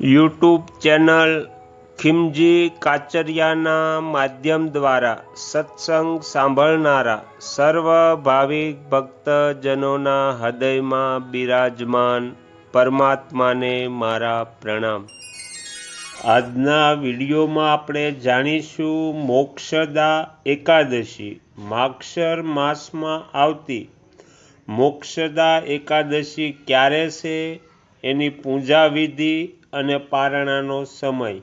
YouTube channel ખિમજી કાચરિયાના માધ્યમ દ્વારા સત્સંગ સાંભળનારા સર્વ ભાવિક ભક્તજનોના હૃદયમાં બિરાજમાન પરમાત્માને મારા પ્રણામ. આજના વિડીયોમાં આપણે જાણીશું મોક્ષદા એકાદશી. માક્ષર માસમાં આવતી મોક્ષદા એકાદશી ક્યારે છે? એની પૂજા વિધિ અને પારણાનો સમય.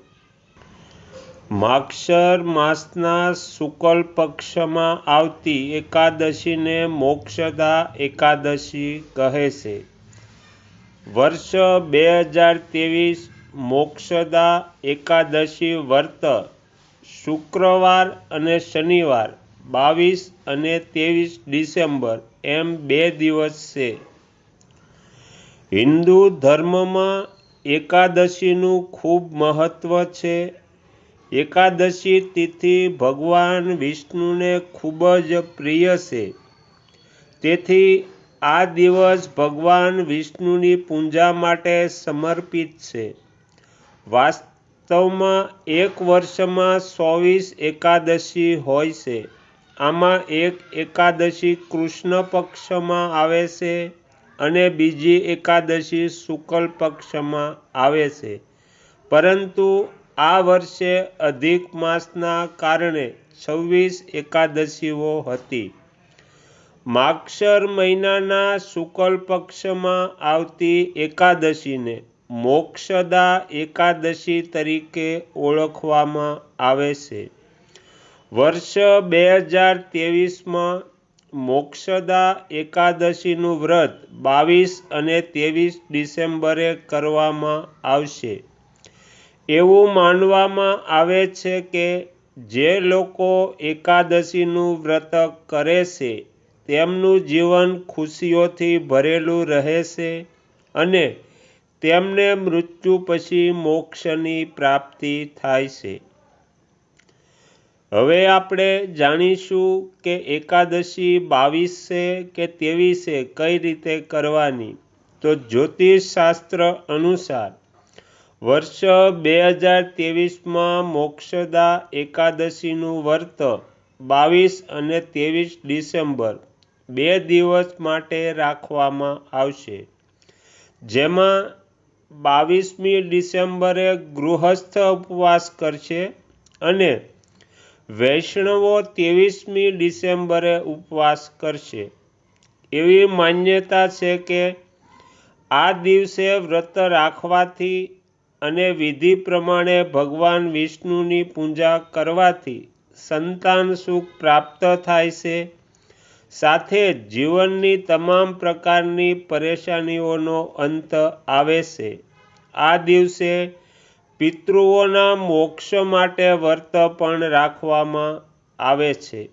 માક્ષર માસના શુકલ પક્ષમાં આવતી એકાદશીને મોક્ષદા એકાદશી કહે છે. વર્ષ બે હજાર ત્રેવીસ મોક્ષદા એકાદશી વર્ત શુક્રવાર અને શનિવાર બાવીસ અને ત્રેવીસ ડિસેમ્બર એમ બે દિવસ છે. હિન્દુ ધર્મમાં એકાદશીનું ખૂબ મહત્ત્વ છે. એકાદશી તિથિ ભગવાન વિષ્ણુને ખૂબ જ પ્રિય છે. તેથી આ દિવસ ભગવાન વિષ્ણુની પૂજા માટે સમર્પિત છે. વાસ્તવમાં એક વર્ષમાં ચોવીસ એકાદશી હોય છે. આમાં એક એકાદશી કૃષ્ણ પક્ષમાં આવે છે. અને બીજી એકાદશી શુક્લ પક્ષમાં આવે છે. પરંતુ આ વર્ષે અધિક માસના કારણે છવ્વીસ એકાદશીઓ હતી. માક્ષર મહિનાના શુક્લ પક્ષમાં આવતી એકાદશીને મોક્ષદા એકાદશી તરીકે ઓળખવામાં આવે છે. વર્ષ બે હજાર ત્રેવીસમાં મોક્ષદા એકાદશીનું વ્રત બાવીસ અને ત્રેવીસ ડિસેમ્બરે કરવામાં આવશે. એવું માનવામાં આવે છે કે જે લોકો એકાદશીનું વ્રત કરે છે, તેમનું જીવન ખુશીઓથી ભરેલું રહેશે અને તેમને મૃત્યુ પછી મોક્ષની પ્રાપ્તિ થાય છે. હવે આપણે જાણીશું કે એકાદશી બાવીસે કે ત્રેવીસે કઈ રીતે કરવાની? તો જ્યોતિષ શાસ્ત્ર અનુસાર વર્ષ બે હજાર ત્રેવીસમાં મોક્ષદા એકાદશીનું વર્ત બાવીસ અને ત્રેવીસ ડિસેમ્બર બે દિવસ માટે રાખવામાં આવશે. જેમાં બાવીસમી ડિસેમ્બરે ગૃહસ્થ ઉપવાસ કરશે અને વૈષ્ણવો ત્રેવીસમી ડિસેમ્બરે ઉપવાસ કરશે. એવી માન્યતા છે કે આ દિવસે વ્રત રાખવાથી અને વિધિ પ્રમાણે ભગવાન વિષ્ણુની પૂજા કરવાથી સંતાન સુખ પ્રાપ્ત થાય છે. સાથે જીવનની તમામ પ્રકારની પરેશાનીઓનો અંત આવે છે. આ દિવસે પિતૃઓના મોક્ષ માટે વ્રત પણ રાખવામાં આવે છે.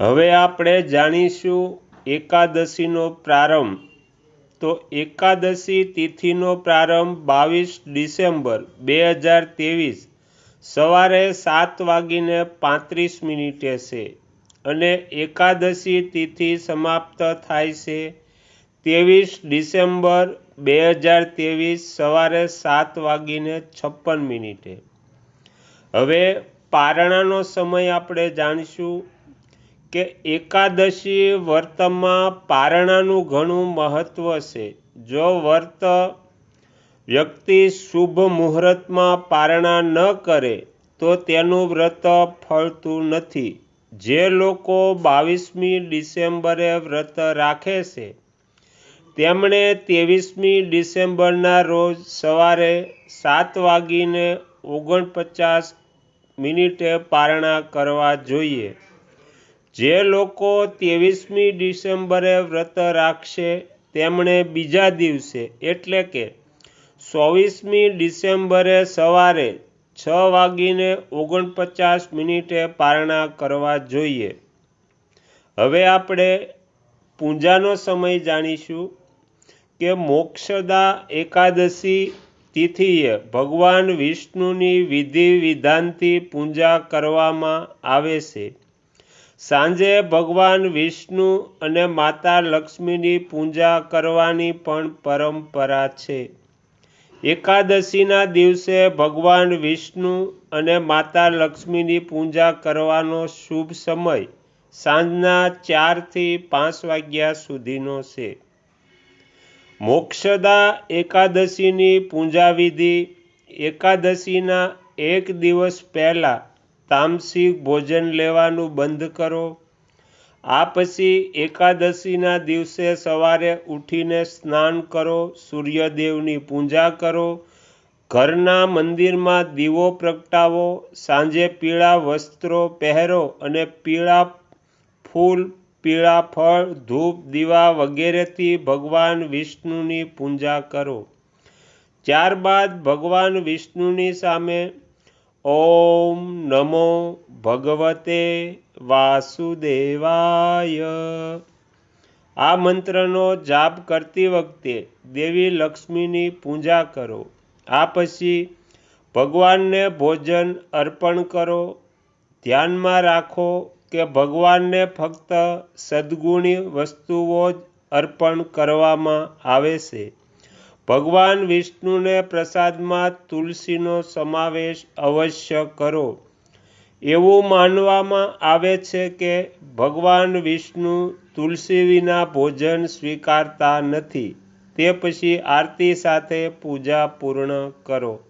હવે આપણે જાણીશું એકાદશીનો પ્રારંભ. તો એકાદશી તિથિનો પ્રારંભ બાવીસ ડિસેમ્બર બે હજાર ત્રેવીસ સવારે સાત વાગીને પાંત્રીસ મિનિટે છે. અને એકાદશી તિથિ સમાપ્ત થાય છે ત્રેવીસ ડિસેમ્બર બે હજાર ત્રેવીસ સવારે સાત વાગીને છપ્પન મિનિટે. હવે પારણાનો સમય આપણે જાણીશું કે એકાદશી વ્રતમાં પારણાનું ઘણું મહત્ત્વ છે. જો વ્રત વ્યક્તિ શુભ મુહૂર્તમાં પારણા ન કરે, તો તેનું વ્રત ફળતું નથી. જે લોકો બાવીસમી ડિસેમ્બરે વ્રત રાખે છે તેમણે ત્રેવીસમી ડિસેમ્બરના રોજ સવારે સાત વાગીને ઓગણપચાસ મિનિટે પારણા કરવા જોઈએ. જે લોકો ત્રેવીસમી ડિસેમ્બરે વ્રત રાખશે, તેમણે બીજા દિવસે, એટલે કે ચોવીસમી ડિસેમ્બરે સવારે છ વાગીને ઓગણપચાસ મિનિટે પારણા કરવા જોઈએ. હવે આપણે પૂજાનો સમય જાણીશું. કે મોક્ષદા એકાદશી તિથિએ ભગવાન વિષ્ણુની વિધિ વિધાનથી પૂજા કરવામાં આવે છે. સાંજે ભગવાન વિષ્ણુ અને માતા લક્ષ્મીની પૂજા કરવાની પણ પરંપરા છે. એકાદશીના દિવસે ભગવાન વિષ્ણુ અને માતા લક્ષ્મીની પૂજા કરવાનો શુભ સમય સાંજના ચારથી પાંચ વાગ્યા સુધીનો છે. મોક્ષદા એકાદશીની પૂજા વિધિ એકાદશીના એક દિવસ પહેલાં તામસિક ભોજન લેવાનું બંધ કરો. આ પછી એકાદશીના દિવસે સવારે ઉઠીને સ્નાન કરો, સૂર્યદેવની પૂજા કરો, ઘરના મંદિરમાં દીવો પ્રગટાવો, સાંજે પીળા વસ્ત્રો પહેરો અને પીળા ફૂલ પીળા ફળ, ધૂપ, દીવા વગેરેથી ભગવાન વિષ્ણુની પૂજા કરો. ત્યારબાદ ભગવાન વિષ્ણુની સામે ઓમ નમો ભગવતે વાસુદેવાય. આ મંત્રનો જાપ કરતી વખતે દેવી લક્ષ્મીની પૂજા કરો. આ પછી ભગવાનને ભોજન અર્પણ કરો. ધ્યાનમાં રાખો કે ભગવાનને ફક્ત સદ્ગુણી વસ્તુઓ જ અર્પણ કરવામાં આવે છે. ભગવાન વિષ્ણુને પ્રસાદમાં તુલસીનો સમાવેશ અવશ્ય કરો. એવું માનવામાં આવે છે કે ભગવાન વિષ્ણુ તુલસી વિના ભોજન સ્વીકારતા નથી. તે પછી આરતી સાથે પૂજા પૂર્ણ કરો.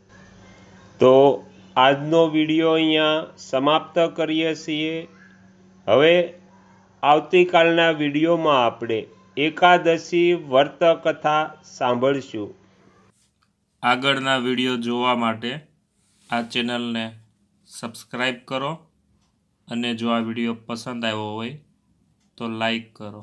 તો આજનો વીડિયો અહીંયા સમાપ્ત કરીએ છીએ. હવે આવતીકાલના વિડીયોમાં આપણે એકાદશી વર્તકથા કથા સાંભળશું. આગળના વીડિયો જોવા માટે આ ચેનલને સબસ્ક્રાઈબ કરો અને જો આ વીડિયો પસંદ આવ્યો હોય તો લાઈક કરો.